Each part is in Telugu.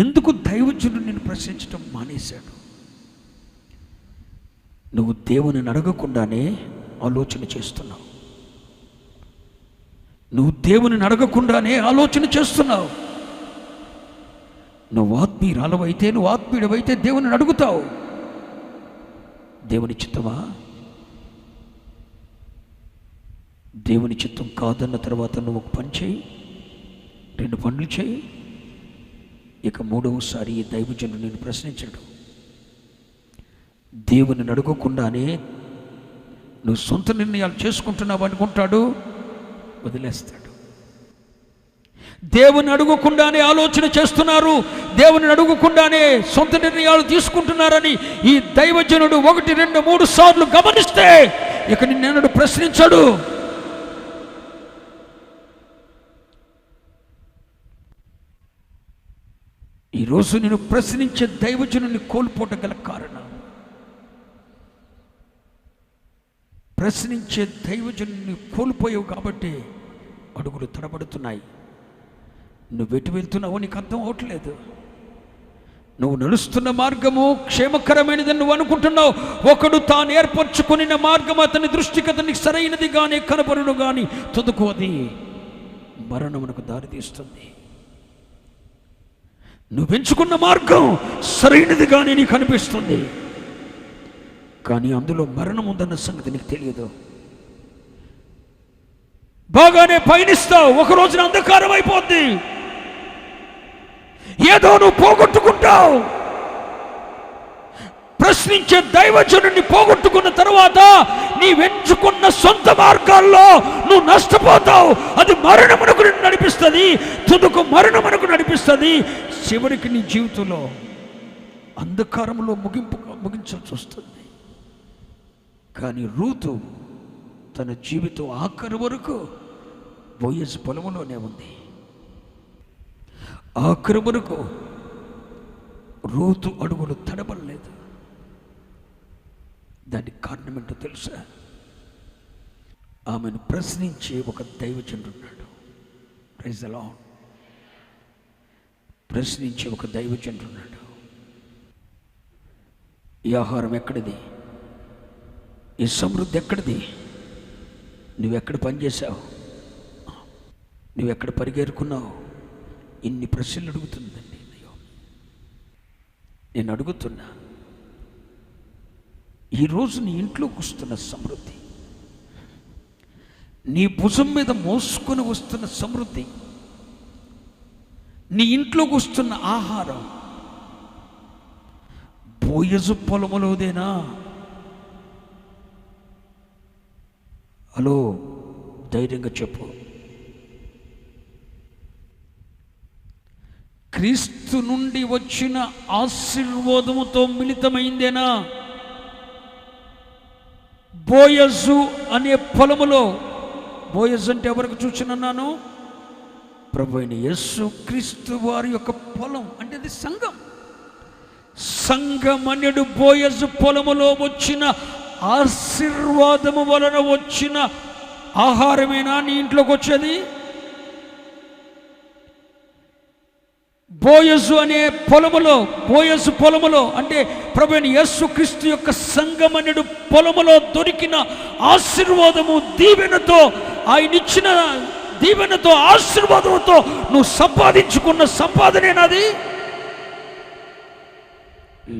ఎందుకు దైవజుడు నేను ప్రశ్నించడం మానేశాడు? నువ్వు దేవుని అడగకుండానే ఆలోచన చేస్తున్నావు. నువ్వు దేవుని అడగకుండానే ఆలోచన చేస్తున్నావు. నువ్వు ఆత్మీయురాలవైతే నువ్వు ఆత్మీయుడవైతే దేవుని అడుగుతావు దేవుని చిత్తమా? దేవుని చిత్తం కాదన్న తర్వాత నువ్వు ఒక పని చేయి రెండు పనులు చేయి ఇక మూడవసారి ఈ దైవజనుడు నేను ప్రశ్నించడు. దేవుని అడగకుండానే నువ్వు సొంత నిర్ణయాలు చేసుకుంటున్నావు అనుకుంటాడు వదిలేస్తాడు. దేవుని అడగకుండానే ఆలోచన చేస్తున్నారు దేవుని అడుగకుండానే సొంత నిర్ణయాలు తీసుకుంటున్నారని ఈ దైవజనుడు ఒకటి రెండు మూడు సార్లు గమనిస్తే ఇక నిన్నడు ప్రశ్నించాడు. ఈరోజు నేను ప్రశ్నించే దైవజనుని కోల్పోట గల కారణం. ప్రశ్నించే దైవజనుని కోల్పోయావు కాబట్టి అడుగులు తడబడుతున్నాయి. నువ్వు ఎటు వెళ్తున్నావో నీకు అర్థం అవట్లేదు. నువ్వు నడుస్తున్న మార్గము క్షేమకరమైనదని నువ్వు అనుకుంటున్నావు. ఒకడు తాను ఏర్పరచుకుని మార్గం అతని దృష్టికి అతనికి సరైనది కానీ కనపరును కానీ తుదుకు అది మరణమునకు దారితీస్తుంది. నువ్వు ఎంచుకున్న మార్గం సరైనదిగానే నీకు అనిపిస్తుంది కానీ అందులో మరణం ఉందన్న సంగతి నీకు తెలియదు. బాగానే పయనిస్తావు. ఒక రోజున అంధకారం అయిపోద్ది. ఏదో నువ్వు పోగొట్టుకుంటావు. ప్రశ్నించే దైవజనుడిని పోగొట్టుకున్న తర్వాత నీ వెంచుకున్న సొంత మార్గాల్లో నువ్వు నష్టపోతావు. అది మరణమునకు నడిపిస్తుంది. తుదుకు మరణమునకు నడిపిస్తుంది. చివరికి నీ జీవితంలో అంధకారంలో ముగింపు ముగించాల్సి వస్తుంది. కానీ రూతు తన జీవితం ఆఖరి వరకు బోయస్ పొలములోనే ఉంది. ఆఖరి వరకు రూతు అడుగులు తడబడలేదు దానికి కారణం ఏంటో తెలుసా? ఆమెను ప్రశ్నించే ఒక దైవజనుడు ఉన్నాడు. ప్రైజ్ అలా ప్రశ్నించే ఒక దైవజనుడు ఈ ఆహారం ఎక్కడిది? ఈ సమృద్ధి ఎక్కడిది? నువ్వెక్కడ పనిచేసావు నువ్వెక్కడ పరిగెరుకున్నావు? ఇన్ని ప్రశ్నలు అడుగుతుందండి నేను అడుగుతున్నా ఈరోజు నీ ఇంట్లోకి వస్తున్న సమృద్ధి నీ భుజం మీద మోసుకొని వస్తున్న సమృద్ధి నీ ఇంట్లోకి వస్తున్న ఆహారం. బోయజు పొలములోదేనా? హలో ధైర్యంగా చెప్పు. క్రీస్తు నుండి వచ్చిన ఆశీర్వాదముతో మిళితమైందేనా? బోయజు అనే పొలములో బోయజు అంటే ఎవరికి చూచినన్నాను ప్రభు అయిన యస్సు క్రీస్తు వారి యొక్క పొలం అంటే అది సంఘం. సంఘమన్యుడు బోయజు పొలములో వచ్చిన ఆశీర్వాదము వలన వచ్చిన ఆహారమేనా నీ ఇంట్లోకి వచ్చేది? బోయసు అనే పొలములో బోయసు పొలములో అంటే ప్రభుని యస్సు క్రీస్తు యొక్క సంగమనుడు పొలములో దొరికిన ఆశీర్వాదము దీవెనతో ఆయన ఇచ్చిన దీవెనతో ఆశీర్వాదంతో నువ్వు సంపాదించుకున్న సంపాదనేనాది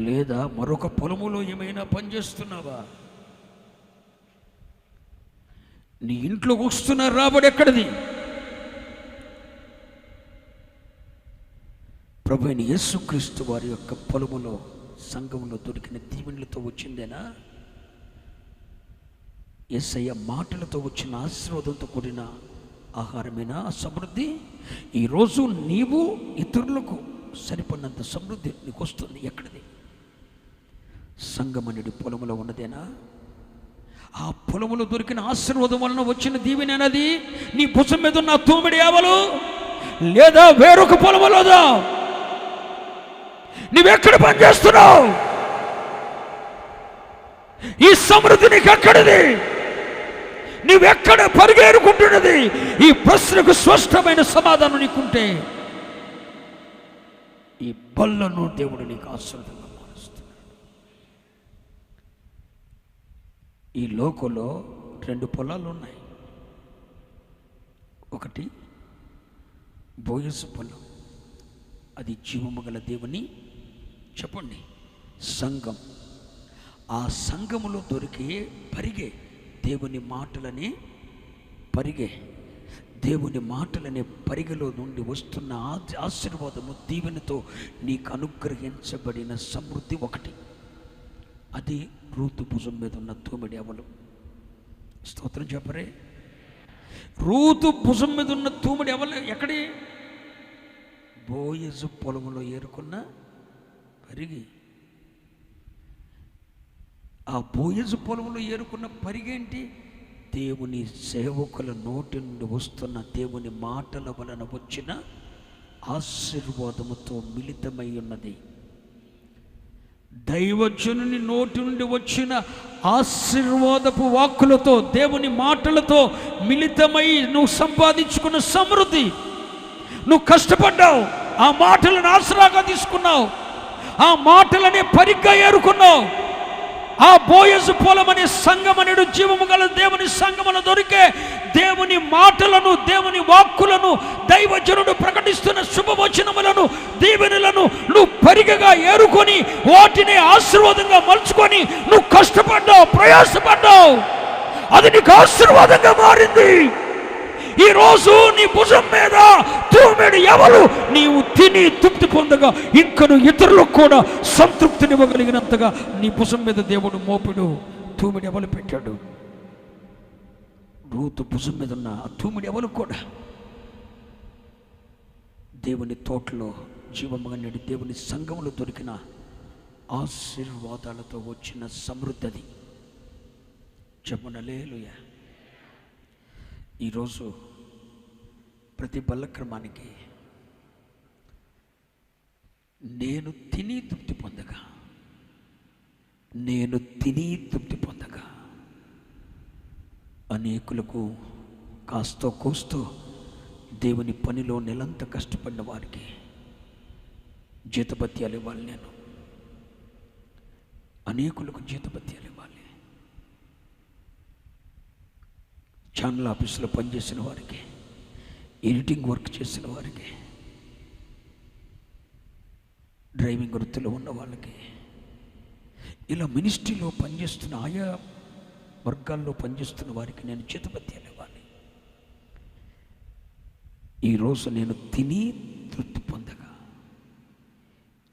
లేదా మరొక పొలములో ఏమైనా పనిచేస్తున్నావా? నీ ఇంట్లోకి వస్తున్న రాబడి ఎక్కడిది? ప్రభు అయిన యేసుక్రీస్తు వారి యొక్క పొలములో సంఘములో దొరికిన దీవెనలతో వచ్చిందేనా? ఎస్ఐ మాటలతో వచ్చిన ఆశీర్వాదంతో కూడిన ఆహారమేనా? సమృద్ధి. ఈరోజు నీవు ఇతరులకు సరిపడినంత సమృద్ధి నీకు వస్తుంది ఎక్కడిది? సంగమనుడి పొలములో ఉన్నదేనా? ఆ పొలములో దొరికిన ఆశీర్వాదం వలన వచ్చిన దీవెనది నీ భుజం మీద ఉన్న తూమిడి ఆవలు లేదా వేరొక పొలములోదా నువ్వెక్కడ పనిచేస్తున్నావు? ఈ సమృద్ధి నీకు ఎక్కడిది నువ్వెక్కడ పరిగేరుకుంటున్నది? ఈ ప్రశ్నకు స్పష్టమైన సమాధానం నీకుంటే ఈ బల్లను దేవుడు నీకు ఆశ్రదంగా మారుస్తున్నాడు. ఈ లోకంలో రెండు పొలాలు ఉన్నాయి. ఒకటి బోయసు పొలం. అది జీవము గల దేవుని చెప్పండి. సంఘం. ఆ సంఘములో దొరికే పరిగే దేవుని మాటలని పరిగే. దేవుని మాటలనే పరిగలో నుండి వస్తున్న ఆశీర్వాదము దీవెనతో నీకు అనుగ్రహించబడిన సమృద్ధి ఒకటి. అది రూతు భుజం మీద ఉన్న తూమిడి అవలు స్తోత్రం చెప్పరే. రూతు భుజం మీద ఉన్న తూమిడి అవలు ఎక్కడి? బోయజు పొలంలో ఏరుకున్న పరిగి. ఆ బోయజు పొలంలో ఏరుకున్న పరిగేంటి? దేవుని సేవకుల నోటి నుండి వస్తున్న దేవుని మాటల వలన వచ్చిన ఆశీర్వాదముతో మిళితమై ఉన్నది. దైవజనుని నోటి నుండి వచ్చిన ఆశీర్వాదపు వాక్కులతో దేవుని మాటలతో మిళితమై నువ్వు సంపాదించుకున్న సమృద్ధి. నువ్వు కష్టపడ్డావు ఆ మాటలను ఆసరాగా తీసుకున్నావు ఆ మాటలనే పరిగ్గా ఏరుకున్నావు. ఆ బోయసు పొలం అనే సంగమనుడు జీవము గల దేవుని సంగమను దొరికే దేవుని మాటలను దేవుని వాక్కులను దైవజనుడు ప్రకటిస్తున్న శుభవచనములను దీవెనలను నువ్వు పరిగగా ఏరుకొని వాటిని ఆశీర్వాదంగా మలుచుకొని నువ్వు కష్టపడ్డావు ప్రయాసపడ్డావు. అది నీకు ఆశీర్వాదంగా మారింది. ఈ రోజు నీ భుజం మీద తూమెడు ఎవరు? నీవు తిని తృప్తి పొందగా ఇంకను ఇతరులకు కూడా సంతృప్తినివ్వగలిగినంతగా నీ భుజం మీద దేవుడు మోపుడు తూమిడి ఎవరు పెట్టాడు? రూతు భుజం మీద ఉన్న ఆ తూమిడి ఎవలు కూడా? దేవుని తోటలో జీవముగా నేడు దేవుని సంఘంలో దొరికిన ఆశీర్వాదాలతో వచ్చిన సమృద్ధి అది. చెప్పనలేలుయా ఈరోజు ప్రతి బలక్రమానికి నేను తిని తృప్తి పొందగా నేను తిని తృప్తి పొందగా అనేకులకు కాస్తో కోస్తో దేవుని పనిలో నెలంత కష్టపడిన వారికి జీతభత్యాలు ఇవ్వాలి నేను. అనేకులకు జీతపత్యాలు ఇవ్వాలి. ఛానల్ ఆఫీసులో పనిచేసిన వారికి ఎడిటింగ్ వర్క్ చేసిన వారికి డ్రైవింగ్ వృత్తిలో ఉన్న వాళ్ళకి ఇలా మినిస్ట్రీలో పనిచేస్తున్న ఆయా వర్గాల్లో పనిచేస్తున్న వారికి నేను చేతపత్తి అనేవాడిని ఈరోజు నేను తిని తృప్తి పొందగా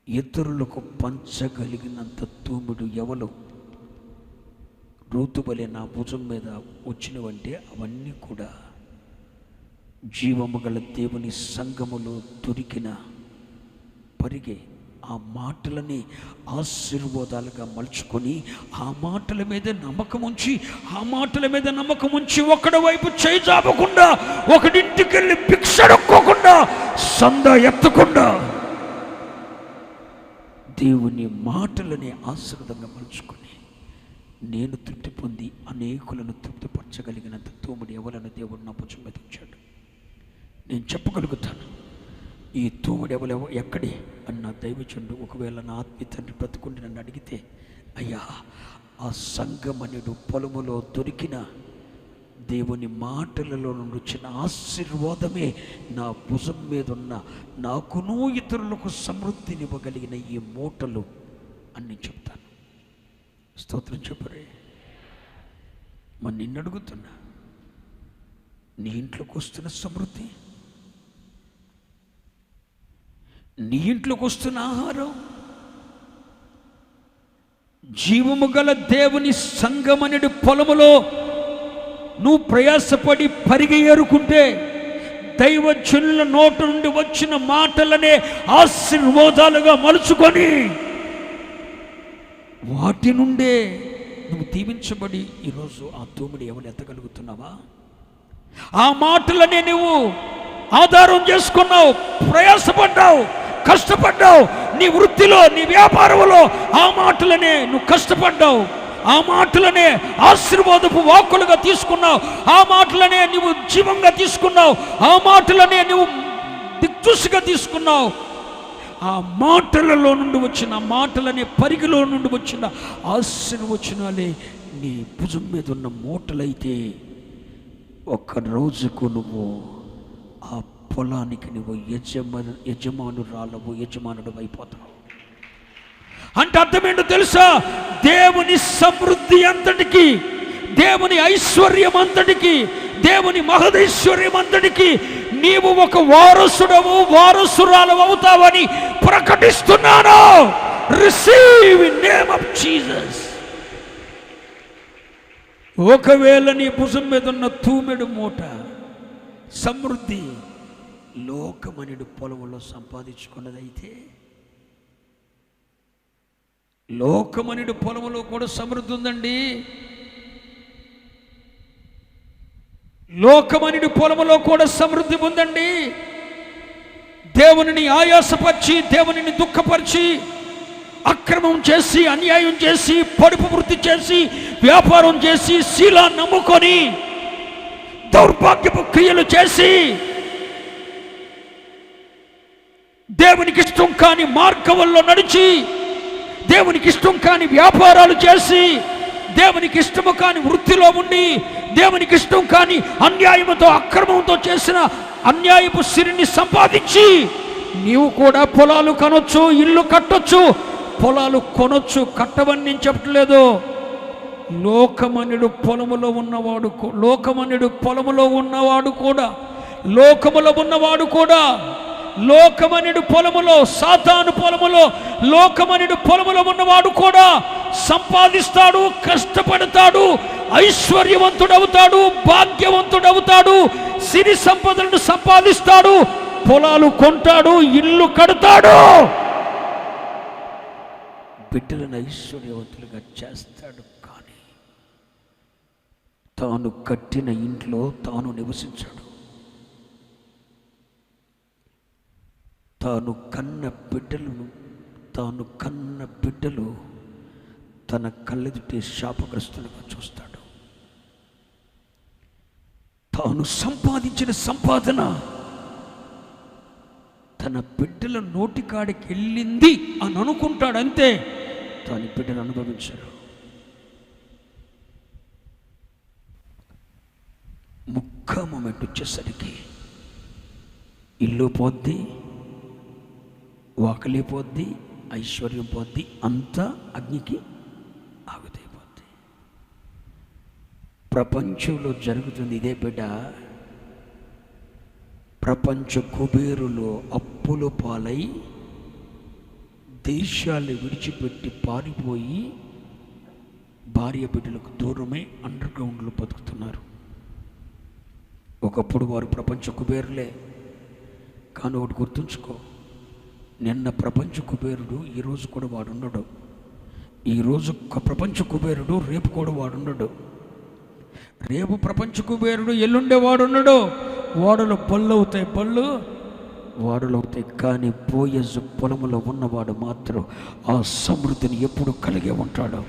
ఇతరులకు పంచగలిగినంత తూముడు ఎవలు నా భుజం మీద వచ్చినవంటే అవన్నీ కూడా జీవము గల దేవుని సంఘములో దొరికిన పరిగే ఆ మాటలని ఆశీర్వాదాలుగా మలుచుకొని ఆ మాటల మీద నమ్మకం ఉంచి ఆ మాటల మీద నమ్మకం ఉంచి ఒకడి వైపు చేజాపకుండా చాపకుండా ఒకడింటికి వెళ్ళి సంద ఎత్తకుండా దేవుని మాటలని ఆశీర్వాదంగా మలుచుకొని నేను తృప్తి పొంది అనేకులను తృప్తిపరచగలిగినంత తోముడు ఎవలను దేవుడు నా భుజం మీద ఉంచాడు నేను చెప్పగలుగుతాను. ఈ తోముడు ఎవరెవ ఎక్కడి? అన్న దైవచండు ఒకవేళ నా ఆత్మీయ తండ్రి బ్రతుకుండి నన్ను అడిగితే అయ్యా ఆ సంగమనుడు పొలములో దొరికిన దేవుని మాటలలో నుండి వచ్చిన ఆశీర్వాదమే నా భుజం మీద ఉన్న నాకును ఇతరులకు సమృద్ధినివ్వగలిగిన ఈ మూటలు అని చెప్తాను. స్తోత్రం చెప్పరే మరి నిన్ను అడుగుతున్నా నీ ఇంట్లోకి వస్తున్న సమృద్ధి నీ ఇంట్లోకి వస్తున్న ఆహారం జీవము గల దేవుని సంగమనుడి పొలములో నువ్వు ప్రయాసపడి పరిగి ఏరుకుంటే దైవజనుల నోటు నుండి వచ్చిన మాటలనే ఆశీర్వాదాలుగా మలుచుకొని వాటి నుండే నువ్వు దీవించబడి ఈరోజు ఆ తూమిడి ఎవరు ఎత్తగలుగుతున్నావా? ఆ మాటలనే నువ్వు ఆధారం చేసుకున్నావు ప్రయాసపడ్డావు కష్టపడ్డావు. నీ వృత్తిలో నీ వ్యాపారంలో ఆ మాటలనే నువ్వు కష్టపడ్డావు. ఆ మాటలనే ఆశీర్వాదపు వాక్కులుగా తీసుకున్నావు. ఆ మాటలనే నువ్వు జీవంగా తీసుకున్నావు. ఆ మాటలనే నువ్వు దిక్చూసిగా తీసుకున్నావు. ఆ మాటలలో నుండి వచ్చిన మాటలనే పరిగిలో నుండి వచ్చిన ఆశీర్వచనాలే నీ భుజం మీద ఉన్న మూటలైతే ఒక్క రోజుకు నువ్వు ఆ పొలానికి నువ్వు యజమ యజమానురాలవు యజమానుడు అయిపోతావు. అంటే అర్థమేంటో తెలుసా? దేవుని సమృద్ధి అంతటికి దేవుని ఐశ్వర్యం అంతటికి దేవుని మహదైశ్వర్యం అంతటికి నీవు ఒక వారసుడవు వారసురాలు అవుతావని ప్రకటిస్తున్నాను. రిసీవ్ నేమ్ ఆఫ్ జీసస్ ఒకవేళ నీ భుజం మీద ఉన్న తూమెడు మూట సమృద్ధి లోకమనుడు పొలములో సంపాదించుకున్నదైతే లోకమనుడు పొలములో కూడా సమృద్ధి ఉందండి. లోకమనుడి పొలములో కూడా సమృద్ధి ఉందండి. దేవునిని ఆయాసపరిచి దేవునిని దుఃఖపరిచి అక్రమం చేసి అన్యాయం చేసి పడుపు వృత్తి చేసి వ్యాపారం చేసి శీలా నమ్ముకొని దౌర్భాగ్యపు క్రియలు చేసి దేవునికి ఇష్టం కాని మార్గంలో నడిచి దేవునికి ఇష్టం కాని వ్యాపారాలు చేసి దేవునికి ఇష్టము కాని వృత్తిలో ఉండి దేవునికి ఇష్టం కాని అన్యాయముతో అక్రమంతో చేసిన అన్యాయపు సిరిని సంపాదించి నీవు కూడా పొలాలు కనొచ్చు ఇల్లు కట్టొచ్చు. పొలాలు కొనొచ్చు కట్టవని నేను చెప్పట్లేదు. లోకమనుడు పొలములో ఉన్నవాడు లోకమనుడు పొలములో ఉన్నవాడు కూడా లోకములో ఉన్నవాడు కూడా లోకమనుడు పొలములో సాతాను పొలములో లోకమనుడు పొలములో ఉన్నవాడు కూడా సంపాదిస్తాడు కష్టపడతాడు ఐశ్వర్యవంతుడవుతాడు భాగ్యవంతుడవుతాడు సిరి సంపదలను సంపాదిస్తాడు పొలాలు కొంటాడు ఇల్లు కడతాడు. బిడ్డలను ఐశ్వర్యవంతులుగా చేస్తాడు కానీ తాను కట్టిన ఇంట్లో తాను నివసించాడు. తాను కన్న బిడ్డలను తాను కన్న బిడ్డలు తన కళ్ళెదుటే శాపగ్రస్తులుగా చూస్తాడు. తాను సంపాదించిన సంపాదన తన బిడ్డల నోటికాడికి వెళ్ళింది అని అనుకుంటాడు అంతే దాని బిడ్డలు అనుభవించరు ముక్క మొమెంట్ వచ్చేసరికి ఇల్లు పోద్ది వాకలి పోద్ది ఐశ్వర్యం పోద్ది అంతా అగ్నికి ప్రపంచంలో జరుగుతుంది. ఇదే బిడ్డ ప్రపంచ కుబేరులో అప్పుల పాలై దేశాలు విడిచిపెట్టి పారిపోయి భార్య బిడ్డలకు దూరమై అండర్ గ్రౌండ్లో బతుకుతున్నారు. ఒకప్పుడు వారు ప్రపంచ కుబేరులే కానీ ఒకటి గుర్తుంచుకో నిన్న ప్రపంచ కుబేరుడు ఈరోజు కూడా వాడు ఉండడు ఈరోజు ప్రపంచ కుబేరుడు రేపు కూడా వాడు ఉండడు రేపు ప్రపంచ కుబేరుడు ఎల్లుండే వాడు ఉండడు వాడలు పళ్ళు అవుతాయి పళ్ళు వాడలు అవుతాయి కానీ పోయజు పొలములో ఉన్నవాడు మాత్రం ఆ సమృద్ధిని ఎప్పుడు కలిగి ఉంటాడు.